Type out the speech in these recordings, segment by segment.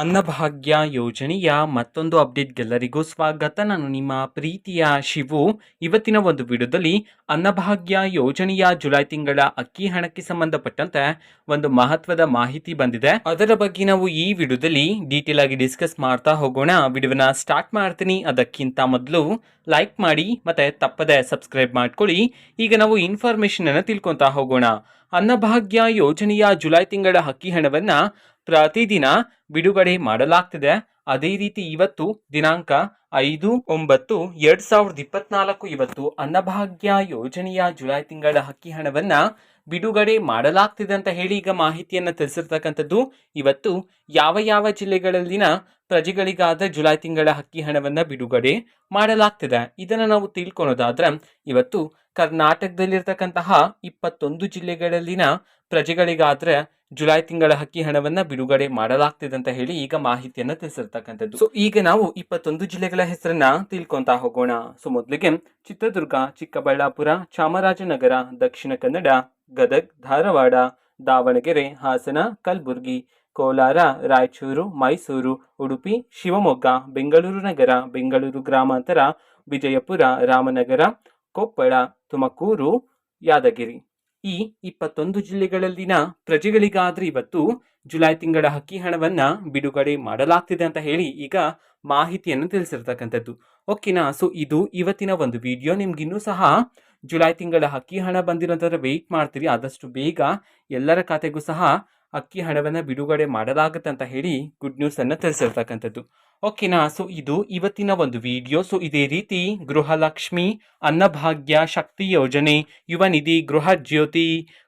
ಅನ್ನಭಾಗ್ಯ ಯೋಜನೆಯ ಮತ್ತೊಂದು ಅಪ್ಡೇಟ್ಗೆಲ್ಲರಿಗೂ ಸ್ವಾಗತ. ನಾನು ನಿಮ್ಮ ಪ್ರೀತಿಯ ಶಿವು. ಇವತ್ತಿನ ಒಂದು ವಿಡಿಯೋದಲ್ಲಿ ಅನ್ನಭಾಗ್ಯ ಯೋಜನೆಯ ಜುಲೈ ತಿಂಗಳ ಅಕ್ಕಿ ಹಣಕ್ಕೆ ಸಂಬಂಧಪಟ್ಟಂತೆ ಒಂದು ಮಹತ್ವದ ಮಾಹಿತಿ ಬಂದಿದೆ. ಅದರ ಬಗ್ಗೆ ನಾವು ಈ ವಿಡಿಯೋದಲ್ಲಿ ಡೀಟೇಲ್ ಆಗಿ ಡಿಸ್ಕಸ್ ಮಾಡ್ತಾ ಹೋಗೋಣ. ವಿಡಿಯೋನ ಸ್ಟಾರ್ಟ್ ಮಾಡ್ತೀನಿ. ಅದಕ್ಕಿಂತ ಮೊದಲು ಲೈಕ್ ಮಾಡಿ, ಮತ್ತೆ ತಪ್ಪದೆ ಸಬ್ಸ್ಕ್ರೈಬ್ ಮಾಡ್ಕೊಳ್ಳಿ. ಈಗ ನಾವು ಇನ್ಫಾರ್ಮೇಶನ್ ಅನ್ನು ತಿಳ್ಕೊತಾ ಹೋಗೋಣ. ಅನ್ನಭಾಗ್ಯ ಯೋಜನೆಯ ಜುಲೈ ತಿಂಗಳ ಅಕ್ಕಿ ಹಣವನ್ನ ಪ್ರತಿದಿನ ಬಿಡುಗಡೆ ಮಾಡಲಾಗ್ತಿದೆ. ಅದೇ ರೀತಿ ಇವತ್ತು ದಿನಾಂಕ ಐದು ಒಂಬತ್ತು ಎರಡ್ ಸಾವಿರದ ಇಪ್ಪತ್ನಾಲ್ಕು ಇವತ್ತು ಅನ್ನಭಾಗ್ಯ ಯೋಜನೆಯ ಜುಲೈ ತಿಂಗಳ ಹಕ್ಕಿ ಹಣವನ್ನ ಬಿಡುಗಡೆ ಮಾಡಲಾಗ್ತಿದೆ ಅಂತ ಹೇಳಿ ಈಗ ಮಾಹಿತಿಯನ್ನ ತಿಳಿಸಿರ್ತಕ್ಕಂಥದ್ದು. ಇವತ್ತು ಯಾವ ಯಾವ ಜಿಲ್ಲೆಗಳಲ್ಲಿನ ಪ್ರಜೆಗಳಿಗಾದ ಜುಲೈ ತಿಂಗಳ ಹಕ್ಕಿ ಹಣವನ್ನ ಬಿಡುಗಡೆ ಮಾಡಲಾಗ್ತಿದೆ. ಇದನ್ನ ನಾವು ತಿಳ್ಕೊಳೋದಾದ್ರೆ ಇವತ್ತು ಕರ್ನಾಟಕದಲ್ಲಿರ್ತಕ್ಕಂತಹ ಇಪ್ಪತ್ತೊಂದು ಜಿಲ್ಲೆಗಳಲ್ಲಿನ ಪ್ರಜೆಗಳಿಗಾದ್ರೆ ಜುಲೈ ತಿಂಗಳ ಹಕ್ಕಿ ಹಣವನ್ನ ಬಿಡುಗಡೆ ಮಾಡಲಾಗ್ತಿದೆ ಅಂತ ಹೇಳಿ ಈಗ ಮಾಹಿತಿಯನ್ನ ತಿಳಿಸಿರ್ತಕ್ಕಂಥದ್ದು. ಸೊ ಈಗ ನಾವು ಇಪ್ಪತ್ತೊಂದು ಜಿಲ್ಲೆಗಳ ಹೆಸರನ್ನ ತಿಳ್ಕೊಂತ ಹೋಗೋಣ. ಸೊ ಮೊದಲಿಗೆ ಚಿತ್ರದುರ್ಗ, ಚಿಕ್ಕಬಳ್ಳಾಪುರ, ಚಾಮರಾಜನಗರ, ದಕ್ಷಿಣ ಕನ್ನಡ, ಗದಗ್, ಧಾರವಾಡ, ದಾವಣಗೆರೆ, ಹಾಸನ, ಕಲಬುರಗಿ, ಕೋಲಾರ, ರಾಯಚೂರು, ಮೈಸೂರು, ಉಡುಪಿ, ಶಿವಮೊಗ್ಗ, ಬೆಂಗಳೂರು ನಗರ, ಬೆಂಗಳೂರು ಗ್ರಾಮಾಂತರ, ವಿಜಯಪುರ, ರಾಮನಗರ, ಕೊಪ್ಪಳ, ತುಮಕೂರು, ಯಾದಗಿರಿ. ಈ ಇಪ್ಪತ್ತೊಂದು ಜಿಲ್ಲೆಗಳಲ್ಲಿನ ಪ್ರಜೆಗಳಿಗಾದ್ರೆ ಇವತ್ತು ಜುಲೈ ತಿಂಗಳ ಹಕ್ಕಿ ಹಣವನ್ನ ಬಿಡುಗಡೆ ಮಾಡಲಾಗ್ತಿದೆ ಅಂತ ಹೇಳಿ ಈಗ ಮಾಹಿತಿಯನ್ನು ತಿಳಿಸಿರ್ತಕ್ಕಂಥದ್ದು. ಓಕೆನಾ? ಸೊ ಇದು ಇವತ್ತಿನ ಒಂದು ವಿಡಿಯೋ ನಿಮ್ಗಿನ್ನೂ ಸಹ ಜುಲೈ ತಿಂಗಳ ಹಕ್ಕಿ ಹಣ ಬಂದಿರೋದ್ರ ವೆಯ್ಟ್ ಮಾಡ್ತೀರಿ ಆದಷ್ಟು ಬೇಗ ಎಲ್ಲರ ಖಾತೆಗೂ ಸಹ ಅಕ್ಕಿ ಹಣವನ್ನು ಬಿಡುಗಡೆ ಮಾಡಲಾಗುತ್ತೆ ಅಂತ ಹೇಳಿ ಗುಡ್ ನ್ಯೂಸನ್ನು ತಿಳಿಸಿರ್ತಕ್ಕಂಥದ್ದು. ಓಕೆನಾ ಸೊ ಇದು ಇವತ್ತಿನ ಒಂದು ವಿಡಿಯೋ. ಸೊ ಇದೇ ರೀತಿ ಗೃಹಲಕ್ಷ್ಮಿ, ಅನ್ನಭಾಗ್ಯ ಶಕ್ತಿ ಯೋಜನೆ, ಯುವ ನಿಧಿ ಗೃಹ ಜ್ಯೋತಿ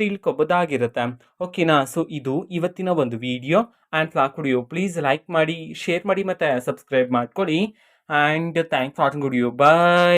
ತಿಳ್ಕೊಬೋದಾಗಿರುತ್ತೆ ಓಕೆನಾ ಸೊ ಇದು ಇವತ್ತಿನ ಒಂದು ವಿಡಿಯೋ ಆ್ಯಂಡ್ ಫ್ಲಾಕ್ ಕುಡಿಯೋ ಪ್ಲೀಸ್ ಲೈಕ್ ಮಾಡಿ ಶೇರ್ ಮಾಡಿ ಮತ್ತು ಸಬ್ಸ್ಕ್ರೈಬ್ ಮಾಡ್ಕೊಳ್ಳಿ. ಆ್ಯಂಡ್ ಥ್ಯಾಂಕ್ಸ್ ಫಾರ್ ಗುಡಿಯೋ ಬಾಯ್